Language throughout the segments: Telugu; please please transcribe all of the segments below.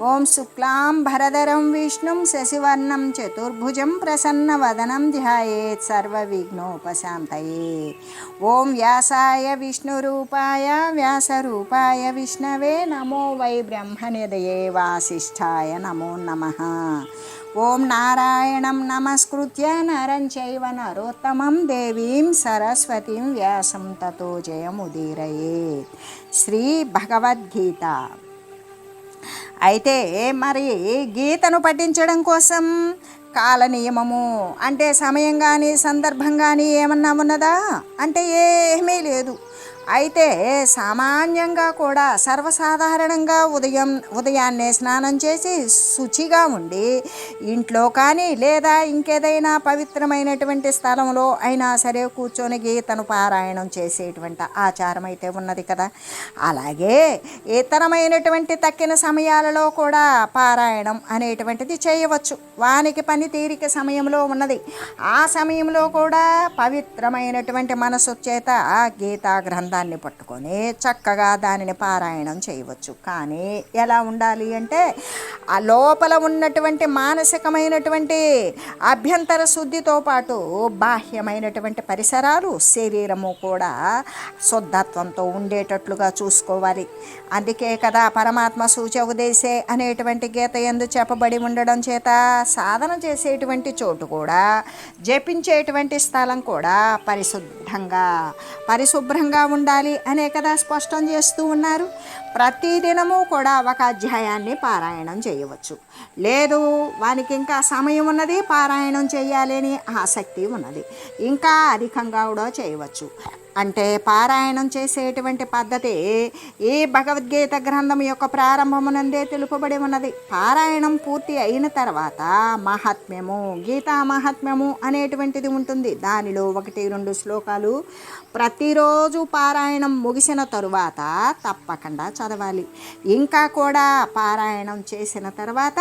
ఓం శుక్లాం భరధరం విష్ణుం శశివర్ణం చతుర్భుజం ప్రసన్నవదనం ధ్యాయేత్ సర్వవిఘ్నోపశాంతయే. ఓం వ్యాసాయ విష్ణురూపాయ వ్యాసరూపాయ విష్ణవే నమో వై బ్రహ్మనిదయే వాసిష్ఠాయ నమో నమ. ఓం నారాయణం నమస్కృత్య నరం చైవ నరోత్తమం దేవీం సరస్వతీం వ్యాసం తతో జయముదీరయే శ్రీ భగవద్గీత అయితే మరి గీతను పఠించడం కోసం కాల నియమము అంటే సమయం కానీ సందర్భం కానీ ఏమన్నా ఉన్నదా? అంటే ఏమీ లేదు. అయితే సామాన్యంగా కూడా సర్వసాధారణంగా ఉదయం ఉదయాన్నే స్నానం చేసి శుచిగా ఉండి ఇంట్లో కానీ లేదా ఇంకేదైనా పవిత్రమైనటువంటి స్థలంలో అయినా సరే కూర్చొని గీతను పారాయణం చేసేటువంటి ఆచారం అయితే ఉన్నది కదా. అలాగే ఇతరమైనటువంటి తక్కిన సమయాలలో కూడా పారాయణం అనేటువంటిది చేయవచ్చు. వానికి పని తీరిక సమయంలో ఉన్నది. ఆ సమయంలో కూడా పవిత్రమైనటువంటి మనసు చేత గీతా గ్రంథం గ్రంథాన్ని పట్టుకొని చక్కగా దానిని పారాయణం చేయవచ్చు. కానీ ఎలా ఉండాలి అంటే ఆ లోపల ఉన్నటువంటి మానసికమైనటువంటి అభ్యంతర శుద్ధితో పాటు బాహ్యమైనటువంటి పరిసరాలు శరీరము కూడా శుద్ధత్వంతో ఉండేటట్లుగా చూసుకోవాలి. అందుకే కదా పరమాత్మ సూచ ఉదేశే అనేటువంటి గీత ఎందు చెప్పబడి ఉండడం చేత సాధన చేసేటువంటి చోటు కూడా జపించేటువంటి స్థలం కూడా పరిశుద్ధంగా పరిశుభ్రంగా ఉండాలి అనే కదా స్పష్టం చేస్తూ ఉన్నారు. ప్రతిదినము కూడా ఒక అధ్యాయాన్ని పారాయణం చేయవచ్చు. లేదు వానికి ఇంకా సమయం ఉన్నది పారాయణం చేయాలి అని ఆసక్తి ఉన్నది. ఇంకా అధికంగా కూడా చేయవచ్చు. అంటే పారాయణం చేసేటువంటి పద్ధతి ఈ భగవద్గీత గ్రంథం యొక్క ప్రారంభమునందే తెలుపబడి ఉన్నది. పారాయణం పూర్తి అయిన తర్వాత మహాత్మ్యము గీతా మహాత్మ్యము అనేటువంటిది ఉంటుంది. దానిలో ఒకటి రెండు శ్లోకాలు ప్రతిరోజు పారాయణం ముగిసిన తరువాత తప్పకుండా చదవాలి. ఇంకా కూడా పారాయణం చేసిన తర్వాత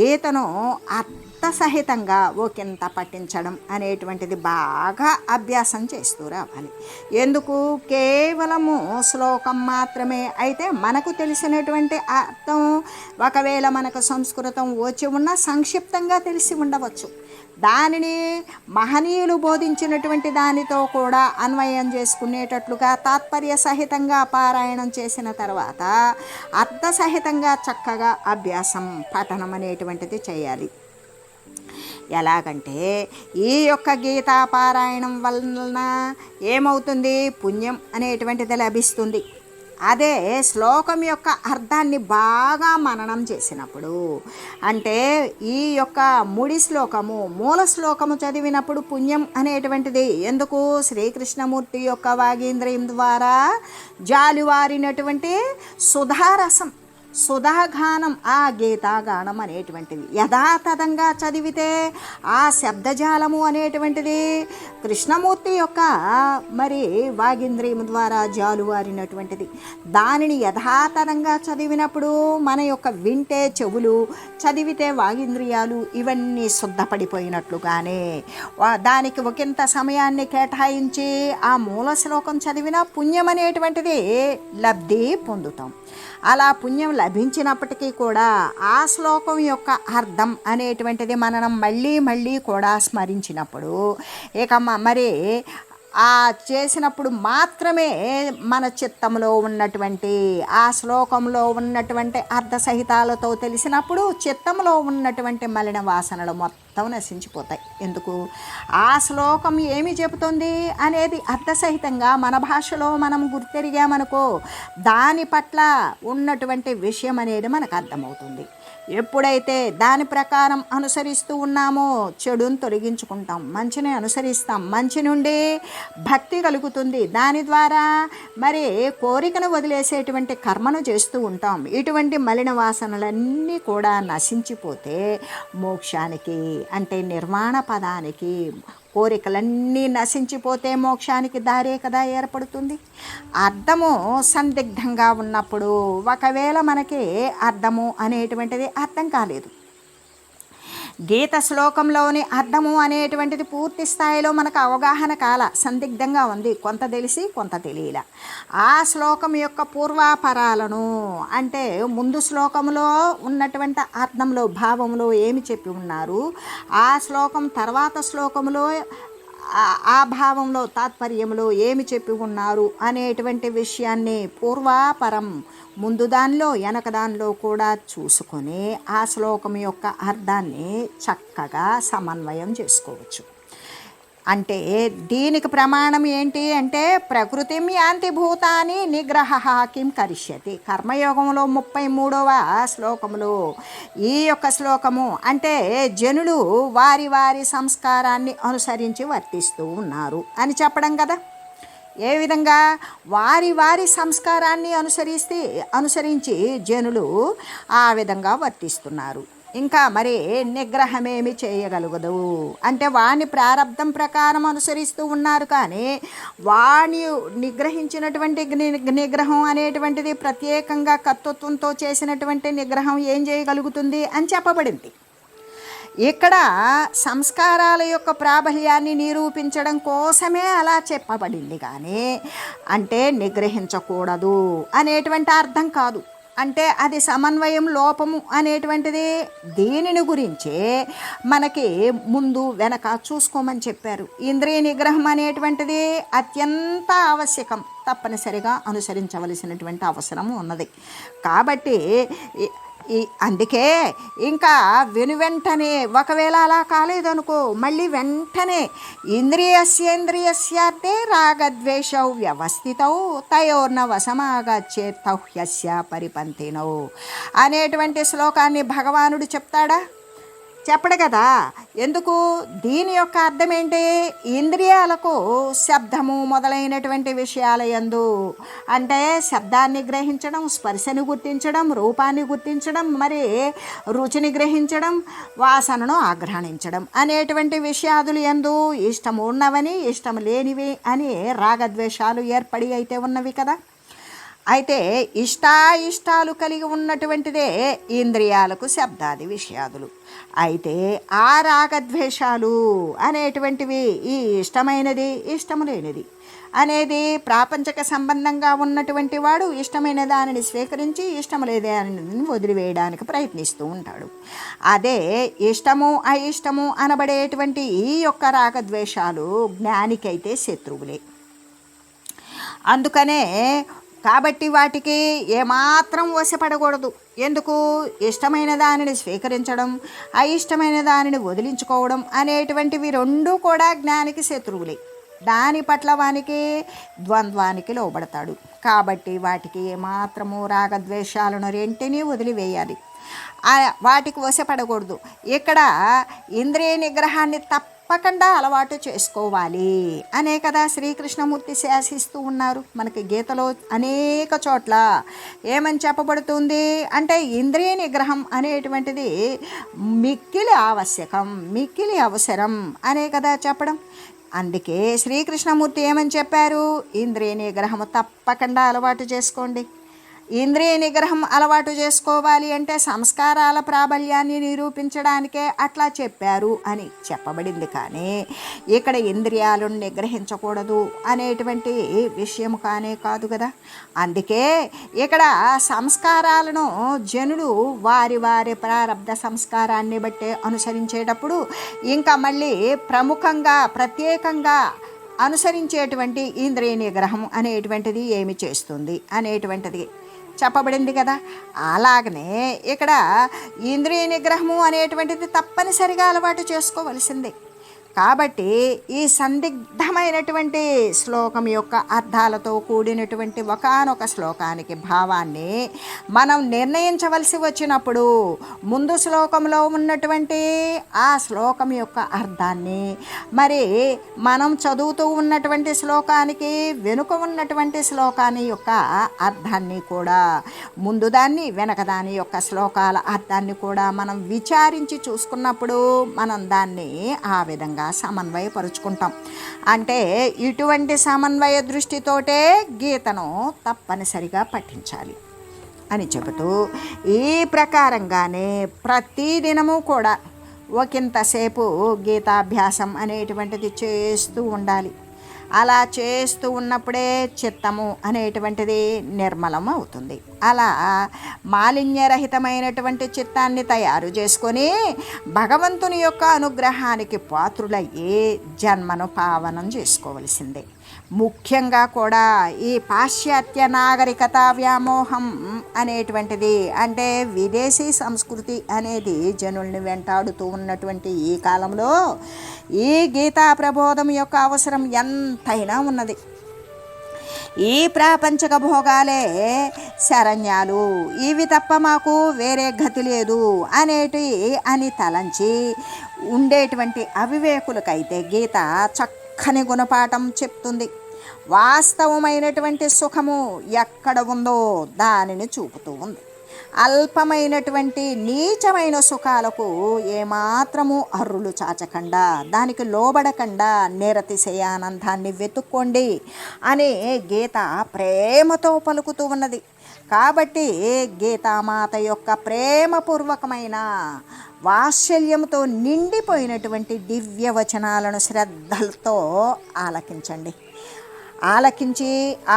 గీతను అర్థసహితంగా ఒకంత పఠించడం అనేటువంటిది బాగా అభ్యాసం చేస్తూ రావాలి. ఎందుకు? కేవలము శ్లోకం మాత్రమే అయితే మనకు తెలిసినటువంటి అర్థం ఒకవేళ మనకు సంస్కృతం వచ్చి ఉన్న సంక్షిప్తంగా తెలిసి ఉండవచ్చు. దానిని మహనీయులు బోధించినటువంటి దానితో కూడా అన్వయం చేసుకునేటట్లుగా తాత్పర్య సహితంగా పారాయణం చేసిన తర్వాత అర్థసహితంగా చక్కగా అభ్యాసం పఠనం అనేటువంటిది చేయాలి. ఎలాగంటే ఈ యొక్క గీతా పారాయణం వలన ఏమవుతుంది? పుణ్యం అనేటువంటిది లభిస్తుంది. అదే శ్లోకం యొక్క అర్థాన్ని బాగా మననం చేసినప్పుడు అంటే ఈ యొక్క ముడి శ్లోకము మూల శ్లోకము చదివినప్పుడు పుణ్యం అనేటువంటిది ఎందుకు? శ్రీకృష్ణమూర్తి యొక్క వాగేంద్రియం ద్వారా జాలివారినటువంటి సుధారసం సుధాగానం ఆ గీతాగానం అనేటువంటిది. యథాతథంగా చదివితే ఆ శబ్దజాలము అనేటువంటిది కృష్ణమూర్తి యొక్క మరి వాగింద్రియం ద్వారా జాలువారినటువంటిది. దానిని యథాతథంగా చదివినప్పుడు మన యొక్క వింటే చెవులు చదివితే వాగింద్రియాలు ఇవన్నీ శుద్ధపడిపోయినట్లుగానే దానికి ఒకంత సమయాన్ని కేటాయించి ఆ మూల శ్లోకం చదివిన పుణ్యం అనేటువంటిది లబ్ధి పొందుతాం. అలా పుణ్యం లభించినప్పటికీ కూడా ఆ శ్లోకం యొక్క అర్థం అనేటువంటిది మనం మళ్ళీ మళ్ళీ కూడా స్మరించినప్పుడు. ఇక మరి ఆ చేసినప్పుడు మాత్రమే మన చిత్తంలో ఉన్నటువంటి ఆ శ్లోకంలో ఉన్నటువంటి అర్థసహితాలతో తెలిసినప్పుడు చిత్తంలో ఉన్నటువంటి మలిన వాసనలు మొత్తం నశించిపోతాయి. ఎందుకు? ఆ శ్లోకం ఏమి చెబుతుంది అనేది అర్థసహితంగా మన భాషలో మనం గుర్తెరిగామనుకో దాని పట్ల ఉన్నటువంటి విషయం అనేది మనకు అర్థమవుతుంది. ఎప్పుడైతే దాని ప్రకారం అనుసరిస్తూ ఉన్నామో చెడును తొలగించుకుంటాం మంచిని అనుసరిస్తాం. మంచి నుండి భక్తి కలుగుతుంది. దాని ద్వారా మరి కోరికను వదిలేసేటువంటి కర్మను చేస్తూ ఉంటాం. ఇటువంటి మలిన వాసనలన్నీ కూడా నశించిపోతే మోక్షానికి అంటే నిర్మాణ పదానికి కోరికలన్నీ నశించిపోతే మోక్షానికి దారే కదా ఏర్పడుతుంది. అర్థము సందిగ్ధంగా ఉన్నప్పుడు ఒకవేళ మనకి అర్థము అనేటువంటిది అర్థం కాలేదు. గీత శ్లోకంలోని అర్థము అనేటువంటిది పూర్తి స్థాయిలో మనకు అవగాహన కాల సందిగ్ధంగా ఉంది. కొంత తెలిసి కొంత తెలియల. ఆ శ్లోకం యొక్క పూర్వాపరాలను అంటే ముందు శ్లోకంలో ఉన్నటువంటి అర్థంలో భావంలో ఏమి చెప్పి ఉన్నారు? ఆ శ్లోకం తర్వాత శ్లోకంలో ఆ- భావంలో తాత్పర్యంలో ఏమి చెప్పి ఉన్నారు అనేటువంటి విషయాన్ని పూర్వాపరం ముందు దానిలో వెనక దానిలో కూడా చూసుకొని ఆ శ్లోకం యొక్క అర్థాన్ని చక్కగా సమన్వయం చేసుకోవచ్చు. అంటే దీనికి ప్రమాణం ఏంటి అంటే ప్రకృతి యాంతి భూతాని నిగ్రహ కిం కరిష్యతి. కర్మయోగంలో ముప్పై మూడవ శ్లోకములు. ఈ యొక్క శ్లోకము అంటే జనులు వారి వారి సంస్కారాన్ని అనుసరించి వర్తిస్తూ ఉన్నారు అని చెప్పడం కదా. ఏ విధంగా? వారి వారి సంస్కారాన్ని అనుసరిస్తే అనుసరించి జనులు ఆ విధంగా వర్తిస్తున్నారు. ఇంకా మరి నిగ్రహమేమి చేయగలగదు? అంటే వాని ప్రారంధం ప్రకారం అనుసరిస్తూ ఉన్నారు కానీ వాణి నిగ్రహించినటువంటి నిగ్రహం అనేటువంటిది ప్రత్యేకంగా కర్తృత్వంతో చేసినటువంటి నిగ్రహం ఏం చేయగలుగుతుంది అని చెప్పబడింది. ఇక్కడ సంస్కారాల యొక్క ప్రాబల్యాన్ని నిరూపించడం కోసమే అలా చెప్పబడింది కానీ అంటే నిగ్రహించకూడదు అనేటువంటి అర్థం కాదు. అంటే అది సమన్వయం లోపము అనేటువంటిది దేనిని గురించే? మనకి ముందు వెనక చూసుకోమని చెప్పారు. ఇంద్రియ నిగ్రహం అనేటువంటిది అత్యంత ఆవశ్యకం తప్పనిసరిగా అనుసరించవలసినటువంటి అవసరం ఉన్నది. కాబట్టి ఈ- అందుకే ఇంకా వెను వెంటనే ఒకవేళ అలా కాలేదనుకో మళ్ళీ వెంటనే ఇంద్రియస్యేంద్రియస్యార్థే రాగద్వేషౌ వ్యవస్థితౌ తయోర్న వసమాగచ్చే హ్యస్య పరిపంతినౌ అనేటువంటి శ్లోకాన్ని భగవానుడు చెప్తాడా? చెప్పడు కదా. ఎందుకు? దీని యొక్క అర్థం ఏంటి? ఇంద్రియాలకు శబ్దము మొదలైనటువంటి విషయాల ఎందు అంటే శబ్దాన్ని గ్రహించడం స్పర్శని గుర్తించడం రూపాన్ని గుర్తించడం మరి రుచిని గ్రహించడం వాసనను ఆగ్రహణించడం అనేటువంటి విషయాదులు ఎందు ఇష్టము ఉన్నవని ఇష్టం లేనివి అని రాగద్వేషాలు ఏర్పడి అయితే ఉన్నవి కదా. అయితే ఇష్టాయిష్టాలు కలిగి ఉన్నటువంటిదే ఇంద్రియాలకు శబ్దాది విషయాదులు. అయితే ఆ రాగద్వేషాలు అనేటువంటివి ఈ ఇష్టమైనది ఇష్టము లేనిది అనేది ప్రాపంచక సంబంధంగా ఉన్నటువంటి వాడు ఇష్టమైన దానిని స్వీకరించి ఇష్టం లేదే దానిని వదిలివేయడానికి ప్రయత్నిస్తూ ఉంటాడు. అదే ఇష్టము అయిష్టము అనబడేటువంటి ఈ యొక్క రాగద్వేషాలు జ్ఞానికైతే శత్రువులే. అందుకనే కాబట్టి వాటికి ఏమాత్రం వశపడకూడదు. ఎందుకు? ఇష్టమైన దానిని స్వీకరించడం అయిష్టమైన దానిని వదిలించుకోవడం అనేటువంటివి రెండూ కూడా జ్ఞానికి శత్రువులే. దాని పట్ల వానికి ద్వంద్వానికి లోబడతాడు. కాబట్టి వాటికి ఏమాత్రము రాగద్వేషాలను రెంటినీ వదిలివేయాలి. వాటికి వశపడకూడదు. ఇక్కడ ఇంద్రియ నిగ్రహాన్ని తప్పకుండా అలవాటు చేసుకోవాలి. అనే కదా శ్రీకృష్ణమూర్తి శాసిస్తూ ఉన్నారు. మనకి గీతలో అనేక చోట్ల ఏమని చెప్పబడుతుంది? అంటే ఇంద్రియ నిగ్రహం అనేటువంటిది మిక్కిలి ఆవశ్యకం మిక్కిలి అవసరం అనే కదా చెప్పడం. అందుకే శ్రీకృష్ణమూర్తి ఏమని చెప్పారు? ఇంద్రియ నిగ్రహము తప్పకుండా అలవాటు చేసుకోండి. ఇంద్రియ నిగ్రహం అలవాటు చేసుకోవాలి అంటే సంస్కారాల ప్రాబల్యాన్ని నిరూపించడానికే అట్లా చెప్పారు అని చెప్పబడింది కానీ ఇక్కడ ఇంద్రియాలను నిగ్రహించకూడదు అనేటువంటి విషయం కానే కాదు కదా. అందుకే ఇక్కడ సంస్కారాలను జనులు వారి వారి ప్రారంధ సంస్కారాన్ని బట్టి అనుసరించేటప్పుడు ఇంకా మళ్ళీ ప్రముఖంగా ప్రత్యేకంగా అనుసరించేటువంటి ఇంద్రియ నిగ్రహం అనేటువంటిది ఏమి చేస్తుంది అనేటువంటిది చెప్పబడింది కదా. అలాగనే ఇక్కడ ఇంద్రియ నిగ్రహము అనేటువంటిది తప్పనిసరిగా అలవాటు చేసుకోవలసిందే. కాబట్టి ఈ సందిగ్ధమైనటువంటి శ్లోకం యొక్క అర్థాలతో కూడినటువంటి ఒకానొక శ్లోకానికి భావాన్ని మనం నిర్ణయించవలసి వచ్చినప్పుడు ముందు శ్లోకంలో ఉన్నటువంటి ఆ శ్లోకం యొక్క అర్థాన్ని మరి మనం చదువుతూ ఉన్నటువంటి శ్లోకానికి వెనుక ఉన్నటువంటి శ్లోకాన్ని యొక్క అర్థాన్ని కూడా ముందు దాన్ని వెనక దాని యొక్క శ్లోకాల అర్థాన్ని కూడా మనం విచారించి చూసుకున్నప్పుడు మనం దాన్ని ఆ విధంగా సమన్వయపరుచుకుంటాం. అంటే ఇటువంటి సమన్వయ దృష్టితోటే గీతను తప్పనిసరిగా పఠించాలి అని చెబుతూ ఈ ప్రకారంగానే ప్రతి దినము కూడా ఒకంతసేపు గీతాభ్యాసం అనేటువంటిది చేస్తూ ఉండాలి. అలా చేస్తూ ఉన్నప్పుడే చిత్తము అనేటువంటిది నిర్మలం అవుతుంది. అలా మాలిన్యరహితమైనటువంటి చిత్తాన్ని తయారు చేసుకొని భగవంతుని యొక్క అనుగ్రహానికి పాత్రులయ్యి జన్మను పావనం చేసుకోవలసిందే. ముఖ్యంగా కూడా ఈ పాశ్చాత్య నాగరికత వ్యామోహం అనేటువంటిది అంటే విదేశీ సంస్కృతి అనేది జనుల్ని వెంటాడుతూ ఉన్నటువంటి ఈ కాలంలో ఈ గీతా ప్రబోధం యొక్క అవసరం ఎంతైనా ఉన్నది. ఈ ప్రాపంచక భోగాలే శరణ్యాలు. ఇవి తప్ప మాకు వేరే గతి లేదు అనేటి అని తలంచి ఉండేటువంటి అవివేకులకైతే గీత చక్క చక్కని గుణపాఠం చెప్తుంది. వాస్తవమైనటువంటి సుఖము ఎక్కడ ఉందో దానిని చూపుతూ ఉంది. అల్పమైనటువంటి నీచమైన సుఖాలకు ఏమాత్రము అర్రులు చాచకుండా దానికి లోబడకుండా నిరతిశయానందాన్ని వెతుక్కోండి అనే గీత ప్రేమతో పలుకుతూ ఉన్నది. కాబట్టి గీతామాత యొక్క ప్రేమపూర్వకమైన వాత్సల్యంతో నిండిపోయినటువంటి దివ్య వచనాలను శ్రద్ధలతో ఆలకించండి. ఆలకించి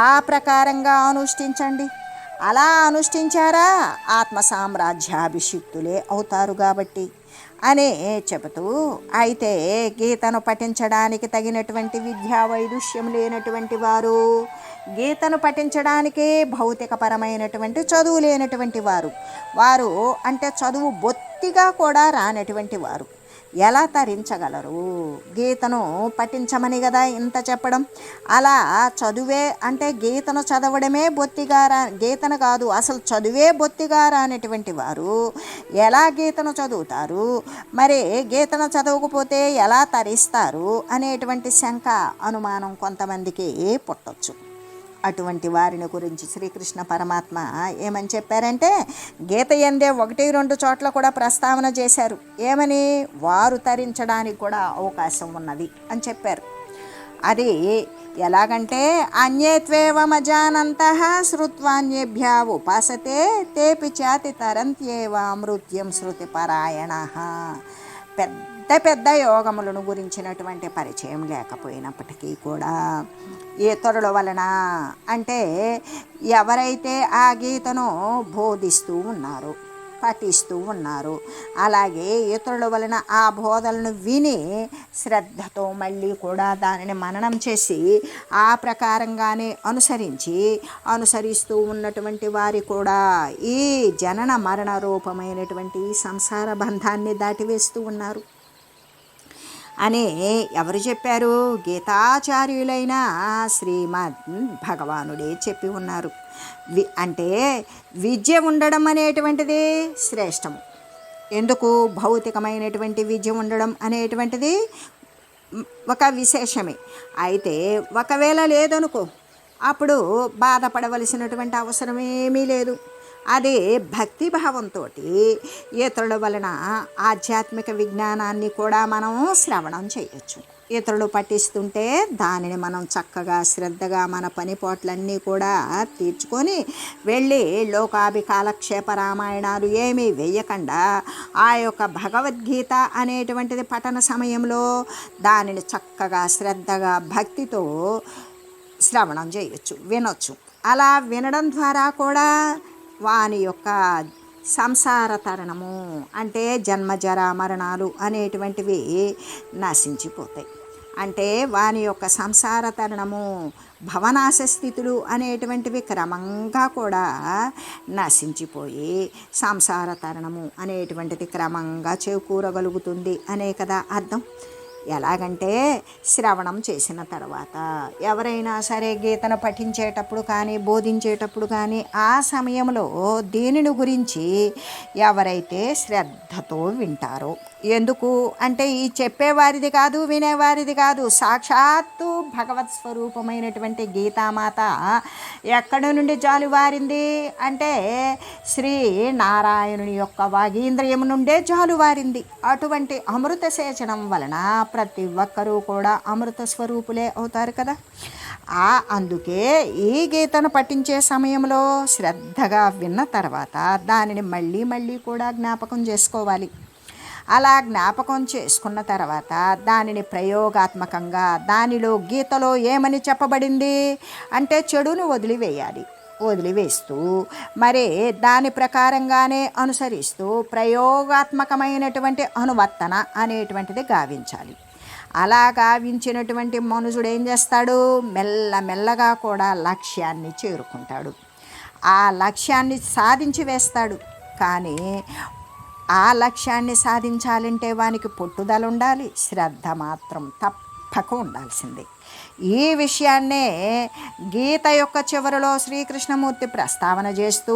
ఆ ప్రకారంగా అనుష్ఠించండి. అలా అనుష్ఠించారా ఆత్మ సామ్రాజ్యాభిషిక్తులే అవుతారు కాబట్టి అని చెబుతూ అయితే గీతను పఠించడానికి తగినటువంటి విద్యా వైదుష్యం లేనటువంటి వారు గీతను పఠించడానికి భౌతికపరమైనటువంటి చదువు లేనటువంటి వారు. వారు అంటే చదువు బొత్తిగా కూడా రానటువంటి వారు. ఎలా తరించగలరు? గీతను పఠించమని కదా ఇంత చెప్పడం. అలా చదువే అంటే గీతను చదవడమే బొత్తిగా రా గీతను కాదు అసలు చదువే బొత్తిగా రానటువంటి వారు ఎలా గీతను చదువుతారు? మరి గీతను చదవకపోతే ఎలా తరిస్తారు? అనేటువంటి శంక అనుమానం కొంతమందికి పుట్టొచ్చు. అటువంటి వారిని గురించి శ్రీకృష్ణ పరమాత్మ ఏమని చెప్పారంటే గీత ఎందే ఒకటి రెండు చోట్ల కూడా ప్రస్తావన చేశారు. ఏమని? వారు తరించడానికి కూడా అవకాశం ఉన్నది అని చెప్పారు. అది ఎలాగంటే అన్యేత్వేవమజానంత శ్రుత్వాన్యేభ్య ఉపాసతే తేపి చాతి తరంత్యేవ మృత్యం శృతిపరాయణ పెద్ద పెద్ద యోగములను గురించినటువంటి పరిచయం లేకపోయినప్పటికీ కూడా ఇతరుల వలన? అంటే ఎవరైతే ఆ గీతను బోధిస్తూ ఉన్నారు పఠిస్తూ ఉన్నారు అలాగే ఇతరుల వలన ఆ బోధలను విని శ్రద్ధతో మళ్ళీ కూడా దానిని మననం చేసి ఆ ప్రకారంగానే అనుసరించి అనుసరిస్తూ ఉన్నటువంటి వారి కూడా ఈ జనన మరణ రూపమైనటువంటి సంసార బంధాన్ని దాటివేస్తూ ఉన్నారు. అని ఎవరు చెప్పారు? గీతాచార్యులైన శ్రీమద్ భగవానుడే చెప్పి ఉన్నారు. వి అంటే విద్య ఉండడం అనేటువంటిది శ్రేష్టము ఎందుకు? భౌతికమైనటువంటి విద్య ఉండడం అనేటువంటిది ఒక విశేషమే. అయితే ఒకవేళ లేదనుకో అప్పుడు బాధపడవలసినటువంటి అవసరం ఏమీ లేదు. అదే భక్తిభావంతో ఇతరుల వలన ఆధ్యాత్మిక విజ్ఞానాన్ని కూడా మనం శ్రవణం చేయొచ్చు. ఇతరులు పఠిస్తుంటే దానిని మనం చక్కగా శ్రద్ధగా మన పనిపోట్లన్నీ కూడా తీర్చుకొని వెళ్ళి లోకాభి కాలక్షేప రామాయణాలు ఏమీ వేయకుండా. ఆ యొక్క భగవద్గీత అనేటువంటిది పఠన సమయంలో దానిని చక్కగా శ్రద్ధగా భక్తితో శ్రవణం చేయొచ్చు వినొచ్చు. అలా వినడం ద్వారా కూడా వాని యొక్క సంసార తరణము అంటే జన్మజర మరణాలు అనేటువంటివి నశించిపోతాయి. అంటే వాని యొక్క సంసార తరణము భవనాశ స్థితులు అనేటువంటివి క్రమంగా కూడా నశించిపోయి సంసార తరణము అనేటువంటిది క్రమంగా చేకూరగలుగుతుంది అనే కదా అర్థం. ఎలాగంటే శ్రవణం చేసిన తర్వాత. ఎవరైనా సరే గీతను పఠించేటప్పుడు కానీ బోధించేటప్పుడు కానీ ఆ సమయంలో దీనిని గురించి ఎవరైతే శ్రద్ధతో వింటారో. ఎందుకు? అంటే ఈ చెప్పేవారిది కాదు వినేవారిది కాదు. సాక్షాత్తు భగవత్ స్వరూపమైనటువంటి గీతామాత ఎక్కడి నుండి జాలువారింది? అంటే శ్రీ నారాయణుని యొక్క వాగీంద్రియం నుండే జాలువారింది. అటువంటి అమృత సేచనం వలన ప్రతి ఒక్కరూ కూడా అమృత స్వరూపులే అవుతారు కదా. ఆ అందుకే ఈ గీతను పఠించే సమయంలో శ్రద్ధగా విన్న తర్వాత దానిని మళ్ళీ మళ్ళీ కూడా జ్ఞాపకం చేసుకోవాలి. అలా జ్ఞాపకం చేసుకున్న తర్వాత దానిని ప్రయోగాత్మకంగా దానిలో గీతలో ఏమని చెప్పబడింది? అంటే చెడును వదిలివేయాలి. వదిలివేస్తూ మరి దాని ప్రకారంగానే అనుసరిస్తూ ప్రయోగాత్మకమైనటువంటి అనువర్తన అనేటువంటిది గావించాలి. అలా గావించినటువంటి మనుషుడు ఏం చేస్తాడు? మెల్లమెల్లగా కూడా లక్ష్యాన్ని చేరుకుంటాడు. ఆ లక్ష్యాన్ని సాధించి వేస్తాడు. కానీ ఆ లక్ష్యాన్ని సాధించాలంటే వానికి పట్టుదల ఉండాలి శ్రద్ధ మాత్రం తప్పక ఉండాల్సిందే. ఈ విషయాన్నే గీత యొక్క చివరిలో శ్రీకృష్ణమూర్తి ప్రస్తావన చేస్తూ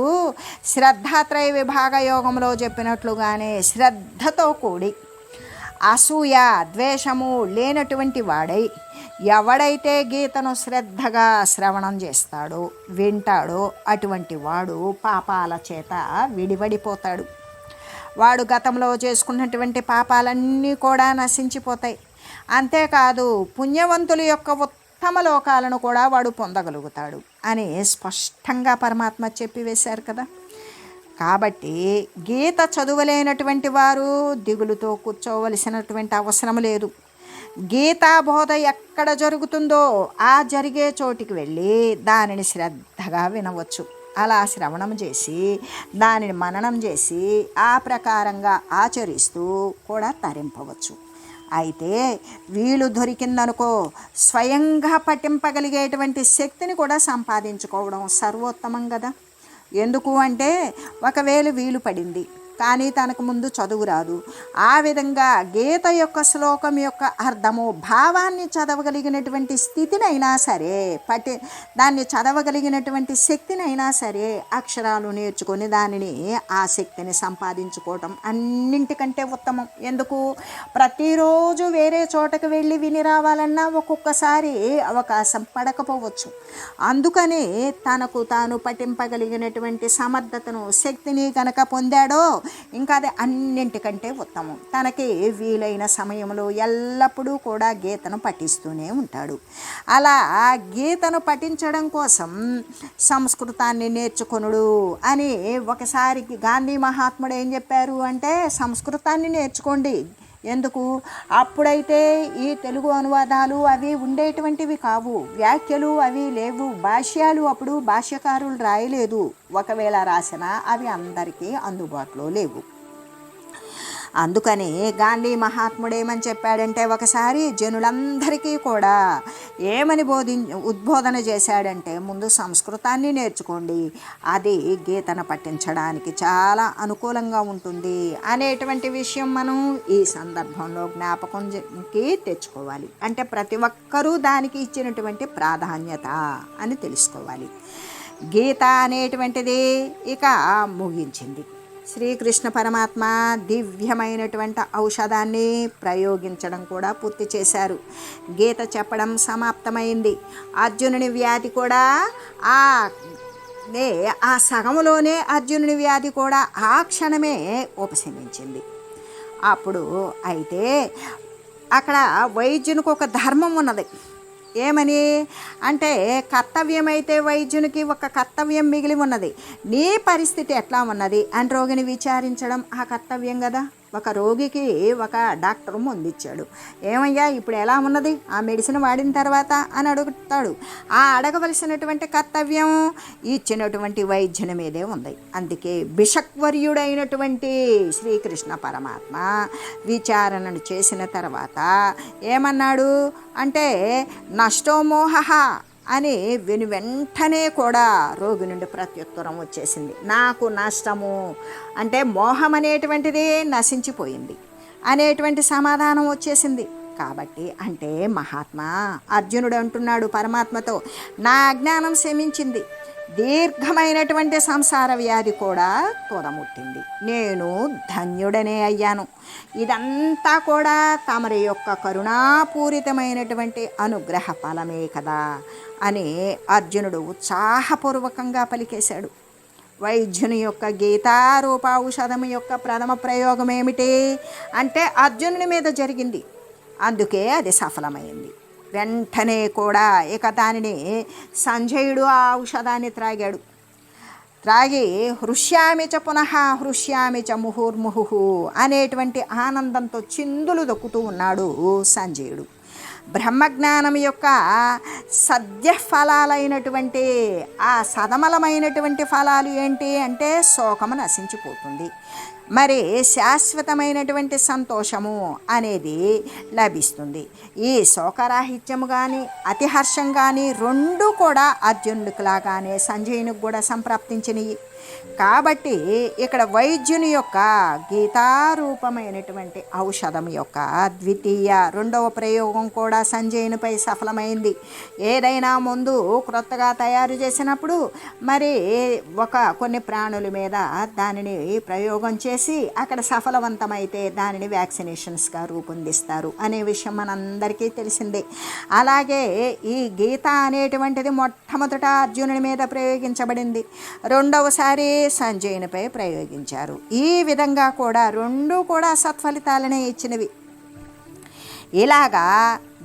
శ్రద్ధాత్రయ విభాగ యోగంలో చెప్పినట్లుగానే శ్రద్ధతో కూడి అసూయ ద్వేషము లేనటువంటి వాడై ఎవడైతే గీతను శ్రద్ధగా శ్రవణం చేస్తాడో వింటాడో అటువంటి వాడు పాపాల చేత విడివడిపోతాడు వాడు గతంలో చేసుకున్నటువంటి పాపాలన్నీ కూడా నశించిపోతాయి. అంతేకాదు పుణ్యవంతుల యొక్క ఉత్తమ లోకాలను కూడా వాడు పొందగలుగుతాడు అని స్పష్టంగా పరమాత్మ చెప్పివేశారు కదా. కాబట్టి గీత చదువులేనటువంటి వారు దిగులుతో కూర్చోవలసినటువంటి అవసరం లేదు. గీతా బోధ ఎక్కడ జరుగుతుందో ఆ జరిగే చోటికి వెళ్ళి దానిని శ్రద్ధగా వినవచ్చు. అలా శ్రవణం చేసి దానిని మననం చేసి ఆ ప్రకారంగా ఆచరిస్తూ కూడా తరింపవచ్చు. అయితే వీలు దొరికిందనుకో స్వయంగా పట్టింపగలిగేటువంటి శక్తిని కూడా సంపాదించుకోవడం సర్వోత్తమం కదా ఎందుకు అంటే ఒకవేళ వీలు పడింది కానీ తనకు ముందు చదువు రాదు. ఆ విధంగా గీత యొక్క శ్లోకం యొక్క అర్థము భావాన్ని చదవగలిగినటువంటి స్థితినైనా సరే పటి దాన్ని చదవగలిగినటువంటి శక్తినైనా సరే అక్షరాలు నేర్చుకొని దానిని ఆ శక్తిని సంపాదించుకోవటం అన్నింటికంటే ఉత్తమం. ఎందుకు? ప్రతిరోజు వేరే చోటకు వెళ్ళి విని రావాలన్నా ఒక్కొక్కసారి అవకాశం పడకపోవచ్చు. అందుకని తనకు తాను పఠింపగలిగినటువంటి సమర్థతను శక్తిని కనుక పొందాడో ఇంకా అది అన్నింటికంటే ఉత్తమం. తనకి వీలైన సమయంలో ఎల్లప్పుడూ కూడా గీతను పఠిస్తూనే ఉంటాడు. అలా గీతను పఠించడం కోసం సంస్కృతాన్ని నేర్చుకొనుడు అని ఒకసారి గాంధీ మహాత్ముడు ఏం చెప్పారు అంటే సంస్కృతాన్ని నేర్చుకోండి. ఎందుకు? అప్పుడైతే ఈ తెలుగు అనువాదాలు అవి ఉండేటువంటివి కావు. వ్యాఖ్యలు అవి లేవు. భాష్యాలు అప్పుడు భాష్యకారులు రాయలేదు. ఒకవేళ రాసినా అవి అందరికీ అందుబాటులో లేవు. అందుకని గాంధీ మహాత్ముడు ఏమని చెప్పాడంటే ఒకసారి జనులందరికీ కూడా ఏమని బోధి ఉద్బోధన చేశాడంటే ముందు సంస్కృతాన్ని నేర్చుకోండి. అది గీతను పట్టించడానికి చాలా అనుకూలంగా ఉంటుంది అనేటువంటి విషయం మనం ఈ సందర్భంలో జ్ఞాపకంకి తెచ్చుకోవాలి. అంటే ప్రతి ఒక్కరూ దానికి ఇచ్చినటువంటి ప్రాధాన్యత అని తెలుసుకోవాలి. గీత అనేటువంటిది ఇక ముగించింది. శ్రీకృష్ణ పరమాత్మ దివ్యమైనటువంటి ఔషధాన్ని ప్రయోగించడం కూడా పూర్తి చేశారు. గీత చెప్పడం సమాప్తమైంది. అర్జునుని వ్యాధి కూడా ఆ నే ఆ సగములోనే అర్జునుని వ్యాధి కూడా ఆ క్షణమే ఉపశమించింది. అప్పుడు అయితే అక్కడ వైద్యునికి ఒక ధర్మం ఉన్నది. ఏమని? అంటే కర్తవ్యమైతే వైద్యునికి ఒక కర్తవ్యం మిగిలి ఉన్నది. నీ పరిస్థితి ఎట్లా ఉన్నది? అని రోగిని విచారించడం ఆ కర్తవ్యం కదా. ఒక రోగికి ఒక డాక్టర్ మందిచ్చాడు. ఏమయ్యా ఇప్పుడు ఎలా ఉన్నది? ఆ మెడిసిన్ వాడిన తర్వాత అని అడుగుతాడు. ఆ అడగవలసినటువంటి కర్తవ్యం ఇచ్చినటువంటి వైద్యుని మీదే ఉంది. అందుకే బిషక్వర్యుడైనటువంటి శ్రీకృష్ణ పరమాత్మ విచారణను చేసిన తర్వాత ఏమన్నాడు? అంటే నష్టోమోహ అని విని వెంటనే కూడా రోగి నుండి ప్రత్యుత్తరం వచ్చేసింది. నాకు నష్టము. అంటే మోహం అనేటువంటిది నశించిపోయింది. అనేటువంటి సమాధానం వచ్చేసింది. కాబట్టి అంటే మహాత్మా అర్జునుడు అంటున్నాడు పరమాత్మతో నా అజ్ఞానం శమించింది. దీర్ఘమైనటువంటి సంసార వ్యాధి కూడా తోదముట్టింది నేను ధన్యుడనే అయ్యాను. ఇదంతా కూడా తమరి యొక్క కరుణాపూరితమైనటువంటి అనుగ్రహ ఫలమే కదా అని అర్జునుడు ఉత్సాహపూర్వకంగా పలికేశాడు. వైద్యుని యొక్క గీతారూప ఔషధం యొక్క ప్రథమ ప్రయోగం ఏమిటి అంటే అర్జునుని మీద జరిగింది. అందుకే అది సఫలమైంది. వెంటనే కూడా ఇక దానిని సంజయుడు ఆ ఔషధాన్ని త్రాగాడు. త్రాగి హృష్యామి చ పునః హృష్యామి చ ముహుర్ముహు అనేటువంటి ఆనందంతో చిందులు దొక్కుతూ ఉన్నాడు సంజయుడు. బ్రహ్మజ్ఞానం యొక్క సద్య ఫలాలైనటువంటి ఆ సదమలమైనటువంటి ఫలాలు ఏంటి అంటే శోకము నశించిపోతుంది. మరి శాశ్వతమైనటువంటి సంతోషము అనేది లభిస్తుంది. ఈ శోకరాహిత్యము కానీ అతిహర్షం కానీ రెండు కూడా అర్జునుడికి లాగానే సంజయునికి కూడా సంప్రాప్తించినవి కాబట్టి ఇక్కడ వైద్యుని యొక్క గీతారూపమైనటువంటి ఔషధం యొక్క ద్వితీయ రెండవ ప్రయోగం కూడా సంజయునిపై సఫలమైంది. ఏదైనా ముందు క్రొత్తగా తయారు చేసినప్పుడు మరి ఒక కొన్ని ప్రాణుల మీద దానిని ప్రయోగం చేసి అక్కడ సఫలవంతమైతే దానిని వ్యాక్సినేషన్స్గా రూపొందిస్తారు అనే విషయం మనందరికీ తెలిసిందే. అలాగే ఈ గీత అనేటువంటిది మొట్టమొదట అర్జునుడి మీద ప్రయోగించబడింది. రెండవసారి సంజయునిపై ప్రయోగించారు. ఈ విధంగా కూడా రెండు కూడా సత్ఫలితాలనే ఇచ్చినవి. ఇలాగా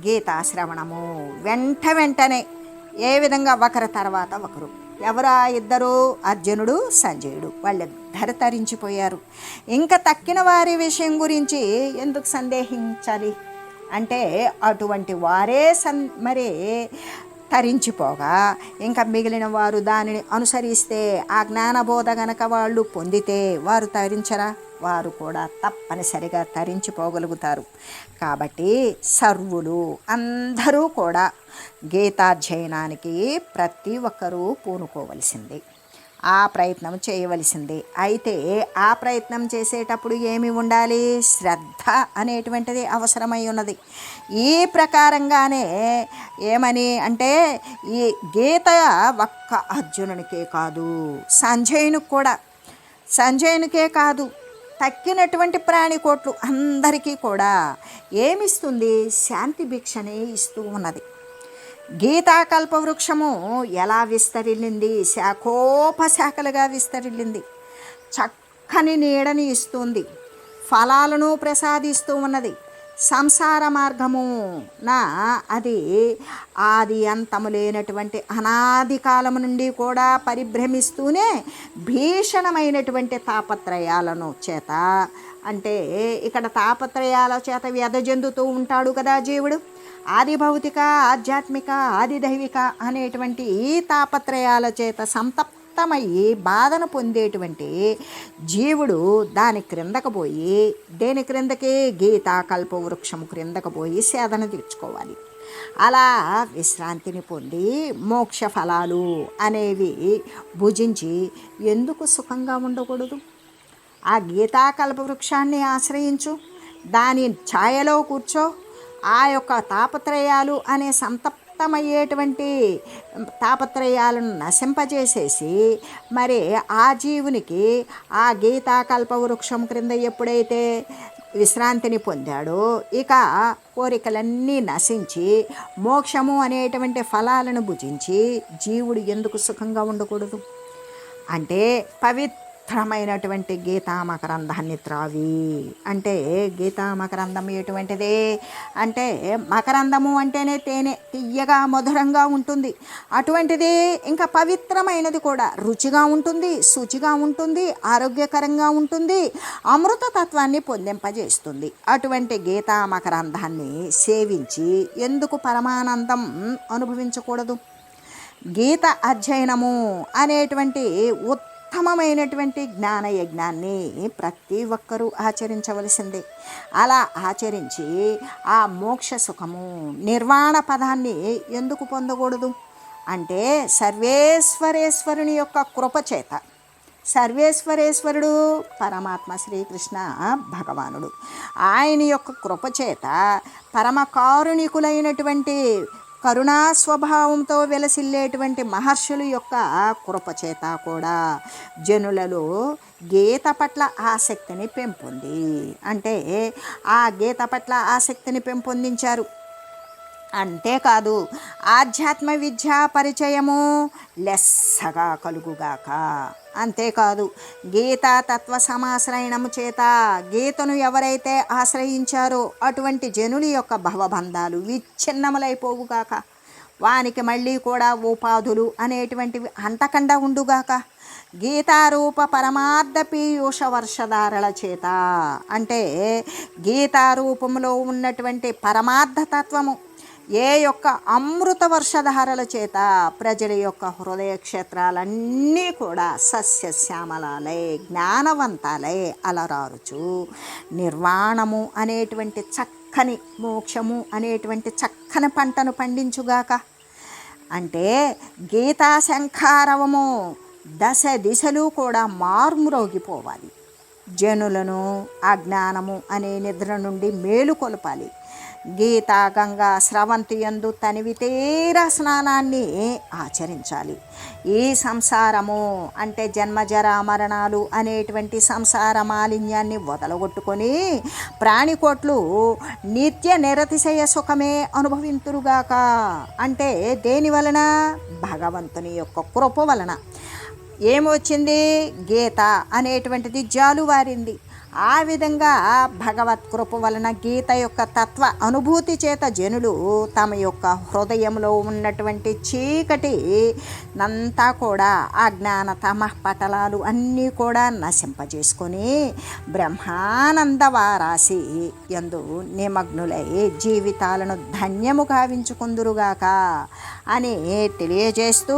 గీతాశ్రవణము వెంట వెంటనే ఏ విధంగా ఒకరి తర్వాత ఒకరు ఎవరా ఇద్దరు అర్జునుడు సంజయుడు వాళ్ళిద్దరు తరించిపోయారు. ఇంకా తక్కిన వారి విషయం గురించి ఎందుకు సందేహించాలి? అంటే అటువంటి వారే సన్ మరి తరించిపోగా. ఇంకా మిగిలిన వారు దానిని అనుసరిస్తే ఆ జ్ఞానబోధ గనక వాళ్ళు పొందితే వారు తరించరా? వారు కూడా తప్పనిసరిగా తరించిపోగలుగుతారు. కాబట్టి సర్వులు అందరూ కూడా గీతాధ్యయనానికి ప్రతి ఒక్కరూ పూనుకోవలసింది. ఆ ప్రయత్నం చేయవలసింది. అయితే ఆ ప్రయత్నం చేసేటప్పుడు ఏమి ఉండాలి? శ్రద్ధ అనేటువంటిది అవసరమై ఉన్నది. ఈ ప్రకారంగానే ఏమని అంటే ఈ గీత ఒక్క అర్జునునికే కాదు సంజయునికి కూడా. సంజయునికే కాదు తక్కినటువంటి ప్రాణికోట్లు అందరికీ కూడా ఏమిస్తుంది? శాంతి భిక్షనే ఇస్తూ ఉన్నది. గీతాకల్ప వృక్షము ఎలా విస్తరిల్లింది? శాఖోపశాఖలుగా విస్తరిల్లింది. చక్కని నీడని ఇస్తుంది. ఫలాలను ప్రసాదిస్తూ ఉన్నది. సంసార మార్గము. నా అది ఆది అంతము లేనటువంటి అనాది కాలము నుండి కూడా పరిభ్రమిస్తూనే భీషణమైనటువంటి తాపత్రయాలను చేత. అంటే ఇక్కడ తాపత్రయాల చేత వ్యధజెందుతూ ఉంటాడు కదా జీవుడు. ఆది భౌతిక ఆధ్యాత్మిక ఆది దైవిక అనేటువంటి ఈ తాపత్రయాల చేత సంతప్తమయ్యి బాధను పొందేటువంటి జీవుడు దాని క్రిందకు పోయి దేని క్రిందకి? గీతా కల్ప వృక్షం క్రిందకు పోయి సేదన తీర్చుకోవాలి. అలా విశ్రాంతిని పొంది మోక్ష ఫలాలు అనేవి భుజించి ఎందుకు సుఖంగా ఉండకూడదు? ఆ గీతాకల్ప వృక్షాన్ని ఆశ్రయించు. దాని ఛాయలో కూర్చో. ఆ యొక్క తాపత్రయాలు అనే సంతప్తమయ్యేటువంటి తాపత్రయాలను నశింపజేసేసి మరి ఆ జీవునికి ఆ గీతాకల్ప వృక్షం క్రింద ఎప్పుడైతే విశ్రాంతిని పొందాడో ఇక కోరికలన్నీ నశించి మోక్షము అనేటువంటి ఫలాలను భుజించి జీవుడు ఎందుకు సుఖంగా ఉండకూడదు? అంటే పవిత్ర పవిత్రమైనటువంటి గీతామకరంధాన్ని త్రావి అంటే గీతా మకరందం ఎటువంటిది? అంటే మకరందము అంటేనే తేనె తీయగా మధురంగా ఉంటుంది. అటువంటిది ఇంకా పవిత్రమైనది కూడా. రుచిగా ఉంటుంది శుచిగా ఉంటుంది ఆరోగ్యకరంగా ఉంటుంది అమృత తత్వాన్ని పొందింపజేస్తుంది. అటువంటి గీతామకరంధాన్ని సేవించి ఎందుకు పరమానందం అనుభవించకూడదు? గీత అధ్యయనము అనేటువంటి ఉత్తమమైనటువంటి జ్ఞాన యజ్ఞాన్ని ప్రతి ఒక్కరూ ఆచరించవలసిందే. అలా ఆచరించి ఆ మోక్ష సుఖము నిర్వాణ పదాన్ని ఎందుకు పొందకూడదు? అంటే సర్వేశ్వరేశ్వరుని యొక్క కృపచేత సర్వేశ్వరేశ్వరుడు పరమాత్మ శ్రీకృష్ణ భగవానుడు. ఆయన యొక్క కృపచేత పరమ కారుణికులైనటువంటి కరుణా స్వభావంతో వెలసిల్లేటువంటి మహర్షుల యొక్క కృపచేత కూడా జనులలో గీత పట్ల ఆసక్తిని పెంపొంది. అంటే ఆ గీత పట్ల ఆసక్తిని పెంపొందించారు. అంతేకాదు ఆధ్యాత్మ విద్యా పరిచయము లెస్సగా కలుగుగాక. అంతేకాదు గీతా తత్వ సమాశ్రయణము చేత గీతను ఎవరైతే ఆశ్రయించారో అటువంటి జనుని యొక్క భవబంధాలు విచ్ఛిన్నములైపోవుగాక. వానికి మళ్ళీ కూడా ఉపాధులు అనేటువంటివి అంటకుండా ఉండుగాక. గీతారూప పరమార్థ పీయూష వర్షధారల చేత. అంటే గీతారూపంలో ఉన్నటువంటి పరమార్థతత్వము ఏ యొక్క అమృత వర్షధారల చేత ప్రజల యొక్క హృదయ క్షేత్రాలన్నీ కూడా సస్యశ్యామలాలై జ్ఞానవంతాలై అలరారుచు. నిర్వాణము అనేటువంటి చక్కని మోక్షము అనేటువంటి చక్కని పంటను పండించుగాక. అంటే గీతా శంఖారవము దశ దిశలు కూడా మార్మురోగిపోవాలి. జనులను అజ్ఞానము అనే నిద్ర నుండి మేలుకొలపాలి గీతా గంగా స్రవంతి యందు తనివి తీర స్నానాన్ని ఆచరించాలి. ఈ సంసారము అంటే జన్మజరా మరణాలు అనేటువంటి సంసార మాలిన్యాన్ని వదలగొట్టుకొని ప్రాణికోట్లు నిత్య నిరతిశయ సుఖమే అనుభవింతురుగాక. అంటే దేని వలన? భగవంతుని యొక్క కృప వలన. ఏమొచ్చింది? గీత అనేటువంటిది జాలువారింది. ఆ విధంగా భగవత్ కృప వలన గీత యొక్క తత్వ అనుభూతి చేత జనులు తమ యొక్క హృదయంలో ఉన్నటువంటి చీకటి నంతా కూడా అజ్ఞాన తమ పటలాలు అన్నీ కూడా నశింపజేసుకొని బ్రహ్మానంద వారాసి ఎందు నిమగ్నులై జీవితాలను ధన్యము గావించుకుందురుగాక అని తెలియజేస్తూ